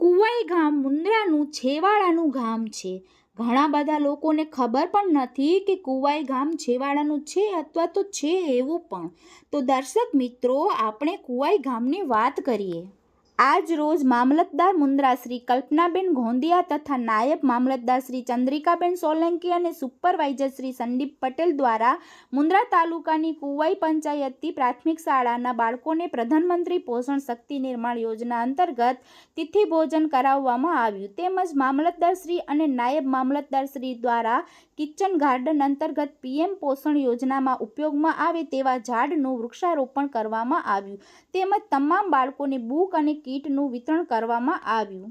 કુવાઈ ગામ મુન્દ્રાનું છેવાડાનું ગામ છે. ઘણા બધા લોકોને ખબર પણ નથી કે કુવાઈ ગામ છેવાડાનું છે અથવા તો છે એવું પણ. તો દર્શક મિત્રો, આપણે કુવાઈ ગામની વાત કરીએ. આજ રોજ મામલતદાર મુન્દ્રા શ્રી કલ્પનાબેન ગોંધિયા તથા નાયબ મામલતદાર શ્રી ચંદ્રિકાબેન સોલંકી અને સુપરવાઇઝર શ્રી સંદીપ પટેલ દ્વારા મુન્દ્રા તાલુકાની કુવાઈ પંચાયતથી પ્રાથમિક શાળાના બાળકોને પ્રધાનમંત્રી પોષણ શક્તિ નિર્માણ યોજના અંતર્ગત તિથિ ભોજન કરાવવામાં આવ્યું. તેમજ મામલતદાર શ્રી અને નાયબ મામલતદાર શ્રી દ્વારા કિચન ગાર્ડન અંતર્ગત પીએમ પોષણ યોજનામાં ઉપયોગમાં આવે તેવા ઝાડનું વૃક્ષારોપણ કરવામાં આવ્યું. તેમજ તમામ બાળકોને બુક અને કીટનું વિતરણ કરવામાં આવ્યું.